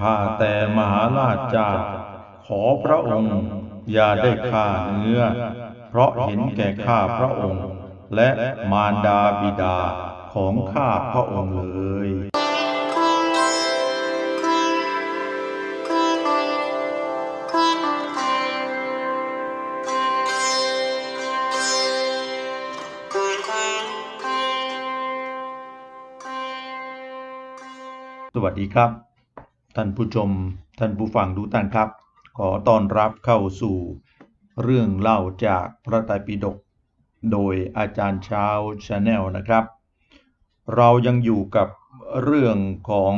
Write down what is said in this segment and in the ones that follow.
ข้าแต่มหาราชเจ้า ขอพระองค์อย่าได้ฆ่าเนื้อ เพราะเห็นแก่ข้าพระองค์ และมารดาบิดาของข้าพระองค์เลยสวัสดีครับ ท่านผู้ชม ท่านผู้ฟังทุกท่านครับ ขอต้อนรับเข้าสู่เรื่องเล่าจากพระไตรปิฎกโดยอาจารย์เช้าชาแนลนะครับ เรายังอยู่กับเรื่องของ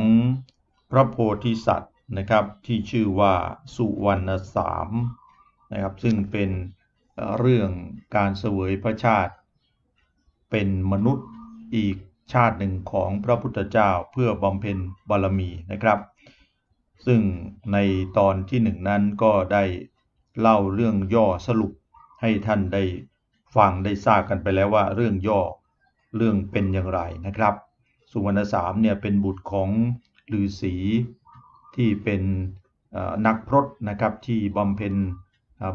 พระโพธิสัตว์นะครับที่ชื่อว่าสุวรรณสามนะครับซึ่งเป็นเอ่อเรื่องการเสวยพระชาติ เป็นมนุษย์อีกชาติหนึ่งของพระพุทธเจ้าเพื่อบำเพ็ญบารมีนะครับ ซึ่งในตอนที่หนึ่งนั้นก็ได้เล่าเรื่องย่อสรุปให้ท่านได้ฟังได้ทราบกันไปแล้วว่าเรื่องย่อเรื่องเป็นอย่างไรนะครับ สุวรรณสามเนี่ยเป็นบุตรของฤาษีที่เป็นนักพรตนะครับที่บำเพ็ญ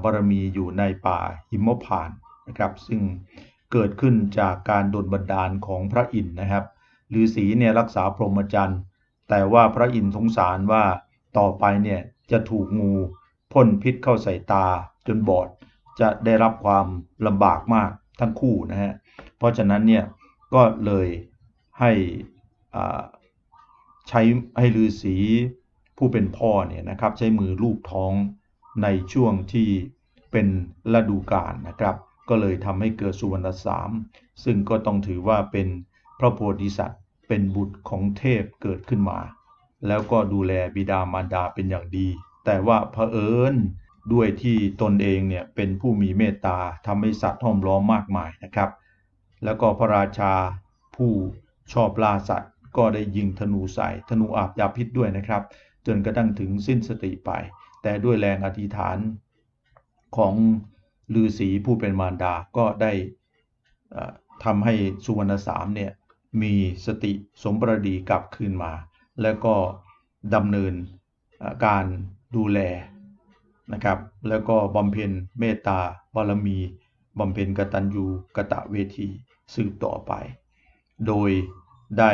บารมีอยู่ในป่าหิมพานต์นะครับ ซึ่งเกิดขึ้นจากการโดนบันดาลของพระอินทร์นะครับฤาษีเนี่ยรักษาพรหมจรรย์ แต่ว่าพระอินทร์สงสารว่า ต่อไปเนี่ยจะถูกงูพ่นพิษเข้าใส่ตาจนบอดจะได้รับความลำบากมากทั้งคู่นะฮะ เพราะฉะนั้นเนี่ยก็เลยให้ใช้ให้ฤาษีผู้เป็นพ่อเนี่ยนะครับใช้มือลูบท้องในช่วงที่เป็นฤดูกาลนะครับ ก็เลยทำให้เกิดสุวรรณสาม ซึ่งก็ต้องถือว่าเป็นพระโพธิสัตว์เป็นบุตรของเทพเกิดขึ้นมา แล้วก็ดูแลบิดามารดาเป็นอย่างดี แต่ว่าเผอิญด้วยที่ตนเองเนี่ยเป็นผู้มีเมตตาทำให้สัตว์ห้อมล้อมมากมายนะครับ แล้วก็พระราชาผู้ชอบล่าสัตว์ก็ได้ยิงธนูใส่ธนูอาบยาพิษด้วยนะครับ จนกระทั่งถึงสิ้นสติไป แต่ด้วยแรงอธิษฐานของฤาษีผู้เป็นมารดาก็ได้ทำให้สุวรรณสามเนี่ยมีสติสมประดีกลับคืนมา แล้วก็ดำเนินการดูแลนะครับแล้วก็บำเพ็ญเมตตาบารมีบำเพ็ญกตัญญูกตะเวทีสืบต่อไป โดยได้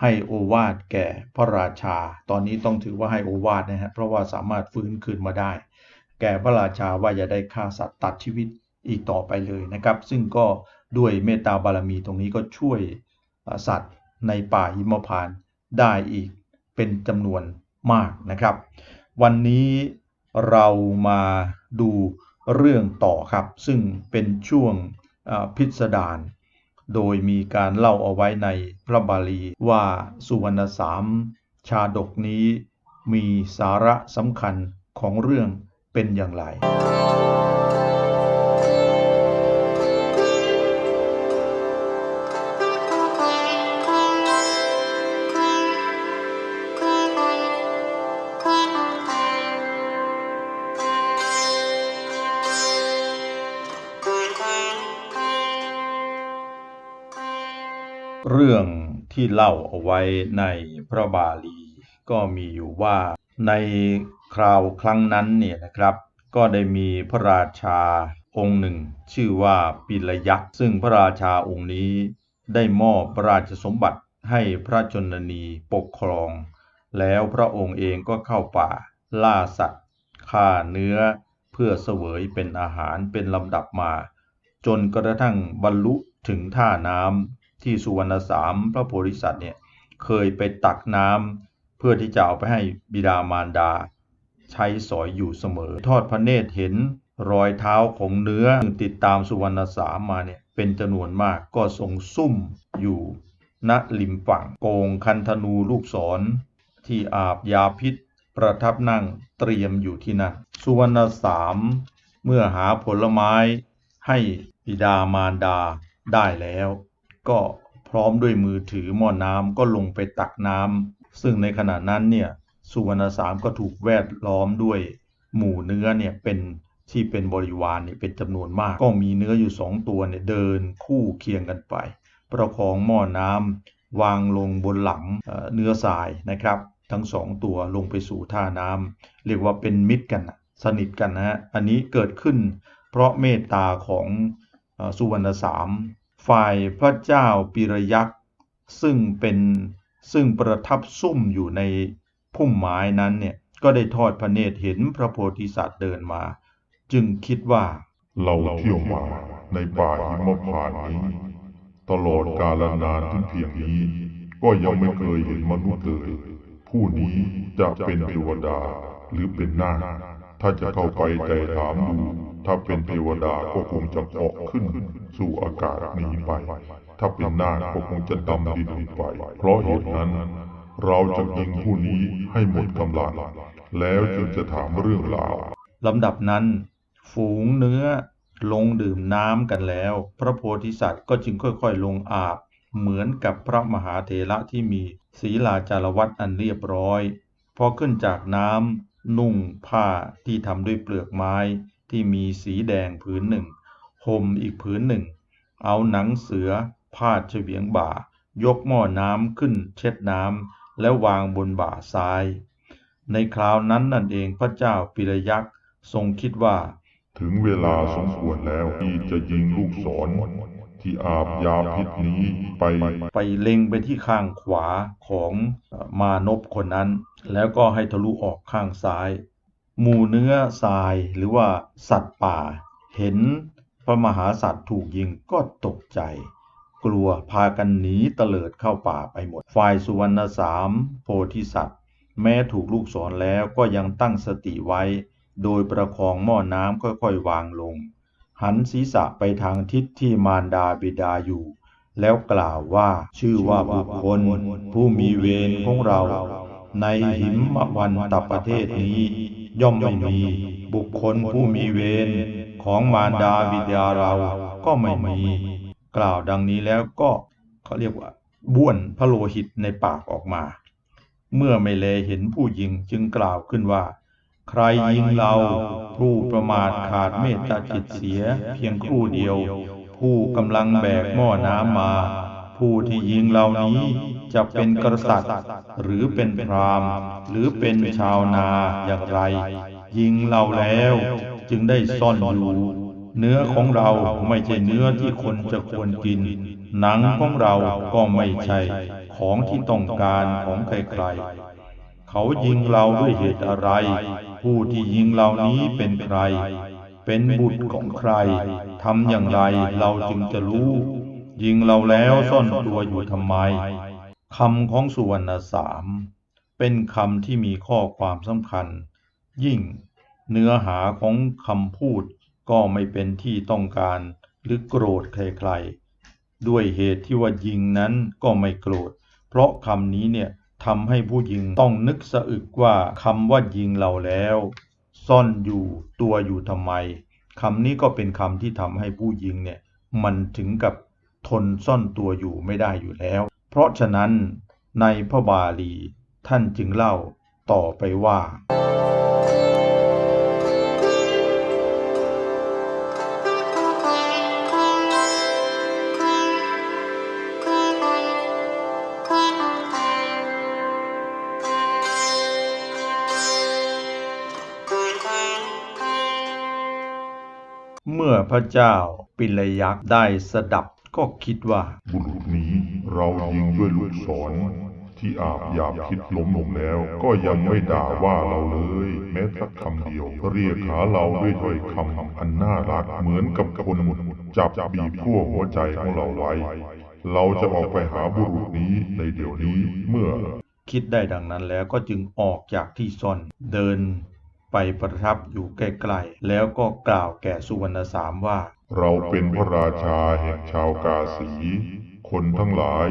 ให้โอวาทแก่พระราชา ตอนนี้ต้องถือว่าให้โอวาทนะฮะเพราะว่าสามารถฟื้นคืนมาได้ แก่พระราชาว่าอย่าได้ฆ่าสัตว์ตัดชีวิตอีกต่อไปเลยนะครับ ซึ่งก็ด้วยเมตตาบารมีตรงนี้ก็ช่วยสัตว์ในป่าหิมพานต์ ได้อีกเป็นจำนวนมากนะครับ วันนี้เรามาดูเรื่องต่อครับ ซึ่งเป็นช่วงพิสดารโดยมีการเล่าเอาไว้ในพระบาลีว่าสุวรรณสามชาดกนี้มีสาระสำคัญของเรื่องเป็นอย่างไร ที่เล่าเอาไว้ในพระบาลีก็มีอยู่ว่าในคราวครั้งนั้นเนี่ยนะครับ ก็ได้มีพระราชาองค์หนึ่ง ชื่อว่าปิลยักษ์ซึ่งพระราชาองค์นี้ได้มอบพระราชสมบัติให้พระชนนีปกครอง แล้วพระองค์เองก็เข้าป่า ล่าสัตว์ฆ่าเนื้อเพื่อเสวยเป็นอาหารเป็นลำดับมา จนกระทั่งบรรลุถึงท่าน้ำ ที่สุวรรณสามพระโพธิสัตว์เนี่ยเคยไปตักน้ำเพื่อที่จะเอาไปให้บิดามารดา ใช้สอยอยู่เสมอ ทอดพระเนตรเห็นรอยเท้าของเนื้อติดตามสุวรรณสามมาเนี่ยเป็นจำนวนมากก็ทรงซุ่มอยู่ณริมฝั่งโกงคันธนูลูกศร ที่อาบยาพิษ ประทับนั่งเตรียมอยู่ที่นั่นสุวรรณสามเมื่อหาผลไม้ให้บิดามารดาได้แล้ว ก็พร้อมด้วยมือถือหม้อน้ำก็ลงไปตักน้ำซึ่งในขณะนั้นเนี่ยสุวรรณสามก็ถูกแวดล้อมด้วยหมู่เนื้อเนี่ยเป็นที่เป็นบริวารเนี่ยเป็นจำนวนมาก ก็มีเนื้ออยู่สองตัวเนี่ยเดินคู่เคียงกันไป ประคองหม้อน้ำวางลงบนหลังเนื้อทรายนะครับ ทั้งสองตัวลงไปสู่ท่าน้ำเรียกว่าเป็นมิตรกันสนิทกันนะฮะอันนี้เกิดขึ้นเพราะเมตตาของสุวรรณสาม ฝ่ายพระเจ้าปิรยักษ์ซึ่งเป็นซึ่งประทับซุ่มอยู่ในพุ่มไม้นั้นเนี่ยก็ได้ทอดพระเนตรเห็นพระโพธิสัตว์เดินมา จึงคิดว่า เราเที่ยวมาในป่าหิมพานต์นี้ ตลอดกาลนานถึงเพียงนี้ ก็ยังไม่เคยเห็นมนุษย์เลยผู้นี้จะเป็นเทวดาหรือเป็นนาคถ้าจะเข้าไปใจถามดู ถ้าเป็นเทวดาก็คงจะเหาะขึ้นสู่อากาศนี้ไป ถ้าเป็นนาคก็คงจะดำดินลงไป เพราะเหตุนั้น เราจะยิงผู้นี้ให้หมดกำลัง แล้วจึงจะถามเรื่องราวลำดับนั้น ฝูงเนื้อลงดื่มน้ำกันแล้ว พระโพธิสัตว์ก็จึงค่อยๆ ลงอาบ เหมือนกับพระมหาเถระที่มีศีลาจารวัตอันเรียบร้อย พอขึ้นจากน้ำนุ่งผ้าที่ทำด้วยเปลือกไม้ ที่มีสีแดงผืนหนึ่งห่มอีกผืนหนึ่ง เอาหนังเสือพาดเฉวียงบ่า ยกหม้อน้ำขึ้นเช็ดน้ำแล้ววางบนบ่าซ้าย ในคราวนั้นนั่นเองพระเจ้าปิรยักษ์ทรงคิดว่า ถึงเวลาสมควรแล้วที่จะยิงลูกศรที่อาบยาพิษนี้ไปไปเล็งไปที่ข้างขวาของเอ่อมานพคนนั้น แล้วก็ให้ทะลุออกข้างซ้าย หมู่เนื้อทรายหรือว่าสัตว์ป่า เห็นพระมหาสัตว์ถูกยิงก็ตกใจ กลัวพากันหนีเตลิดเข้าป่าไปหมด ฝ่ายสุวรรณสามโพธิสัตว์ แม้ถูกลูกศรแล้วก็ยังตั้งสติไว้ โดยประคองหม้อน้ำค่อยๆ วางลง หันศีรษะไปทางทิศที่มารดาบิดาอยู่ แล้วกล่าวว่าชื่อว่าบุคคลผู้มีเวรของเรา ในหิมวันตประเทศนี้ ย่อมไม่มีบุคคลผู้มีเวรของมารดาบิดาเราก็ไม่มี กล่าวดังนี้แล้วก็เขาเรียกว่า บ้วนพระโลหิตในปากออกมา เมื่อไม่เลเห็นผู้ยิงจึงกล่าวขึ้นว่า ใครยิงเราผู้ประมาทขาดเมตตาจิตเสียเพียงครู่เดียว ผู้กำลังแบกหม้อน้ำมา ผู้ที่ยิงเหล่านี้ จะเป็นกษัตริย์ หรือเป็นพราหมณ์ หรือเป็นชาวนาอย่างไร ยิงเราแล้วจึงได้ซ่อนอยู่เนื้อของเราไม่ใช่เนื้อที่คนจะควรกิน หนังของเราก็ไม่ใช่ ของที่ต้องการของใครๆ เขายิงเราด้วยเหตุอะไร ผู้ที่ยิงเหล่านี้เป็นใคร เป็นบุตรของใคร ทำอย่างไรเราจึงจะรู้ ยิงเราแล้วซ่อนตัวอยู่ทำไม คำของสุวรรณสามเป็นคำที่มีข้อความสำคัญ ยิ่งเนื้อหาของคำพูดก็ไม่เป็นที่ต้องการหรือโกรธใครๆ ด้วยเหตุที่ว่ายิงนั้นก็ไม่โกรธ เพราะคำนี้เนี่ยทำให้ผู้ยิงต้องนึกสะอึกว่าคำว่ายิงเราแล้ว ซ่อนอยู่ตัวอยู่ทำไมคำนี้ก็เป็นคำที่ทำให้ผู้ยิงเนี่ยมันถึงกับทนซ่อนตัวอยู่ไม่ได้อยู่แล้ว เพราะฉะนั้นในพระบาลีท่านจึงเล่าต่อไปว่า เมื่อพระเจ้าปิลยักษ์ได้สดับก็คิดว่าบุรุษนี้ เรายิงด้วยลูกศรที่อาบยาพิษล้มลงแล้ว ก็ยังไม่ด่าว่าเราเลย แม้สักคำเดียว เรียกหาเราด้วยถ้อยคำอันน่ารักเหมือนกับคนจับบีบขั้วหัวใจของเราไว้ เราจะออกไปหาบุรุษนี้ในเดี๋ยวนี้เมื่อ คิดได้ดังนั้นแล้วก็จึงออกจากที่ซ่อนเดินไปประทับอยู่ใกล้ๆ แล้วก็กล่าวแก่สุวรรณสามว่า เราเป็นพระราชาแห่งชาวกาสี คนทั้งหลาย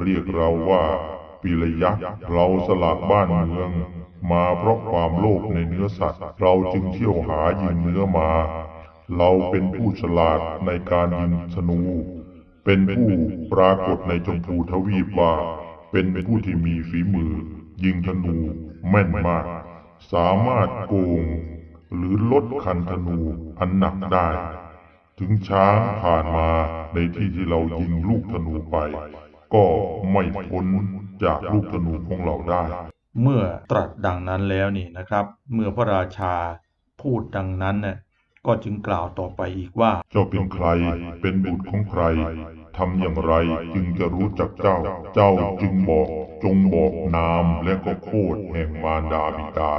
เรียกเราว่าปิลยักษ์เราสละบ้านเมือง มาเพราะความโลภในเนื้อสัตว์ เราจึงเที่ยวหายิงเนื้อมา เราเป็นผู้ฉลาดในการยิงธนู เป็นผู้ปรากฏในชมพูทวีปว่า เป็นผู้ที่มีฝีมือ ยิงธนูแม่นมาก สามารถโกงหรือลดคันธนูอันหนักได้ ถึงช้างผ่านมาในที่ที่เรายิงลูกธนูไป ก็ไม่พ้นจากลูกธนูของเราได้ เมื่อตรัสดังนั้นแล้วนี่นะครับ เมื่อพระราชาพูดดังนั้นน่ะก็จึงกล่าวต่อไปอีกว่า เจ้าเป็นใคร เป็นบุตรของใครทำอย่างไรจึงจะรู้จักเจ้า เจ้าจึงบอกจงบอกนามและก็โคดแห่งมารดาบิดา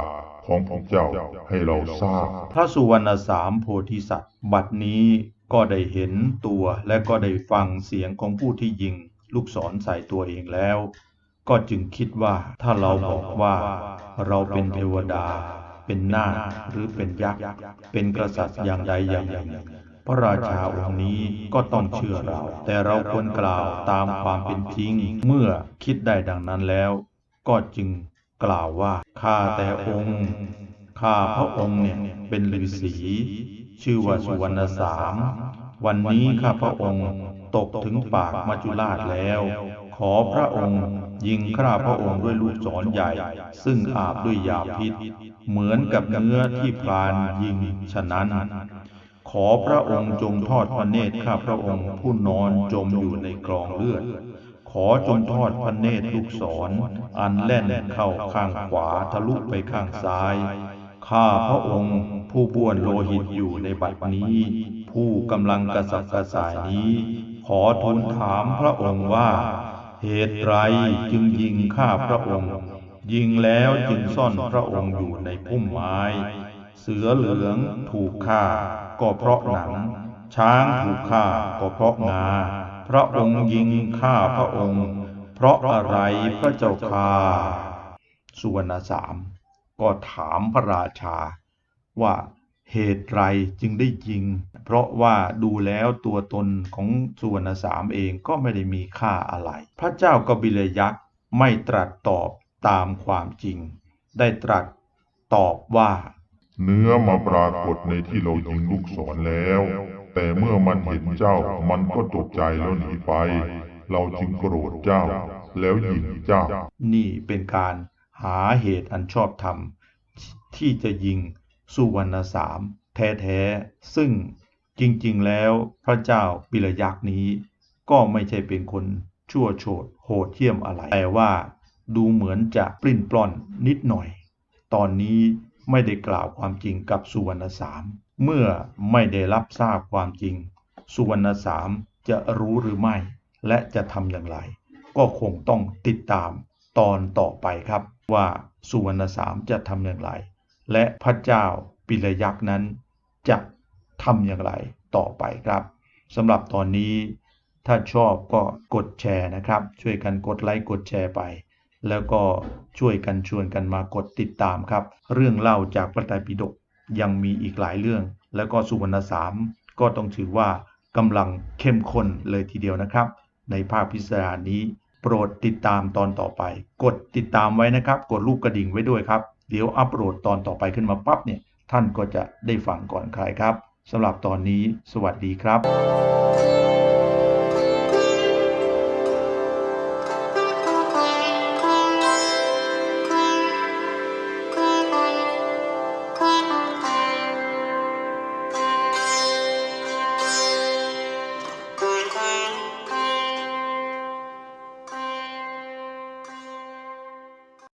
ของพวกเจ้าให้เราทราบ พระสุวรรณสามโพธิสัตว์ บัดนี้ก็ได้เห็นตัวและก็ได้ฟังเสียงของผู้ที่ยิง ลูกศรใส่ตัวเองแล้ว ก็จึงคิดว่าถ้าเราบอกว่าเราเป็นเทวดา เป็นนาคหรือเป็นยักษ์ เป็นกษัตริย์อย่างใดอย่างหนึ่งพระราชาองค์นี้ก็ต้องเชื่อเรา แต่เราควรกล่าวตามความเป็นจริง เมื่อคิดได้ดังนั้นแล้ว ก็จึง กล่าวว่าข้าแต่องค์ข้าพระองค์เนี่ยเป็นฤาษีชื่อว่าสุวรรณสาม วันนี้ข้าพระองค์ตกถึงปากมัจจุราชแล้ว ขอพระองค์ยิงข้าพระองค์ด้วยลูกศรใหญ่ ซึ่งอาบด้วยยาพิษ เหมือนกับเนื้อที่พรานยิงฉะนั้น ขอพระองค์จงทอดพระเนตรข้าพระองค์ผู้นอนจมอยู่ในกรองเลือด ขอจงทอดพระเนตรลูกศรอันแล่นเข้าข้างขวาทะลุไปข้างซ้าย ข้าพระองค์ผู้บ้วนโลหิตอยู่ในบัดนี้ ผู้กำลังกระสับกระส่ายนี้ ขอทูลถามพระองค์ว่า เหตุไรจึงยิงข้าพระองค์ ยิงแล้วจึงซ่อนพระองค์อยู่ในพุ่มไม้ เสือเหลืองถูกฆ่าก็เพราะหนัง ช้างถูกฆ่าก็เพราะงา พระองค์ยิงฆ่าพระองค์ เพราะอะไรพระเจ้าค่าสุวรรณสามก็ถามพระราชา ว่าเหตุไรจึงได้ยิง เพราะว่าดูแล้วตัวตนของสุวรรณสามเองก็ไม่ได้มีค่าอะไร พระเจ้ากบิลยักษ์ไม่ตรัสตอบตามความจริง ได้ตรัสตอบว่า เนื้อมาปรากฏในที่เรายิงลูกศรแล้ว แต่เมื่อมันเห็นเจ้ามันก็ตกใจแล้วหนีไป เราจึงโกรธเจ้า แล้วยิงเจ้า นี่เป็นการหาเหตุอันชอบธรรม ที่จะยิงสุวรรณสามแท้ๆ ซึ่งจริงๆแล้วพระเจ้าปิลยักษ์นี้ ก็ไม่ใช่เป็นคนชั่วโฉดโหดเหี้ยมอะไร แต่ว่าดูเหมือนจะปลิ้นปล้อนนิดหน่อย ตอนนี้ไม่ได้กล่าวความจริงกับสุวรรณสาม เมื่อไม่ได้รับทราบความจริง สุวรรณสามจะรู้หรือไม่ และจะทำอย่างไร ก็คงต้องติดตามตอนต่อไปครับ ว่าสุวรรณสามจะทำอย่างไร และพระเจ้าปิลยักษ์นั้นจะทำอย่างไรต่อไปครับสำหรับตอนนี้ ถ้าชอบก็กดแชร์นะครับ ช่วยกันกดไลค์กดแชร์ไป แล้วก็ช่วยกันชวนกันมากดติดตามครับ เรื่องเล่าจากพระไตรปิฎก ยังมีอีกหลายเรื่อง แล้วก็สุวรรณสามก็ต้องถือว่ากำลังเข้มข้นเลยทีเดียวนะครับ ในภาคพิสดารนี้ โปรดติดตามตอนต่อไป กดติดตามไว้นะครับ กดรูปกระดิ่งไว้ด้วยครับ เดี๋ยวอัปโหลดตอนต่อไปขึ้นมาปั๊บเนี่ยท่านก็จะได้ฟังก่อนใครครับสำหรับตอนนี้ สวัสดีครับ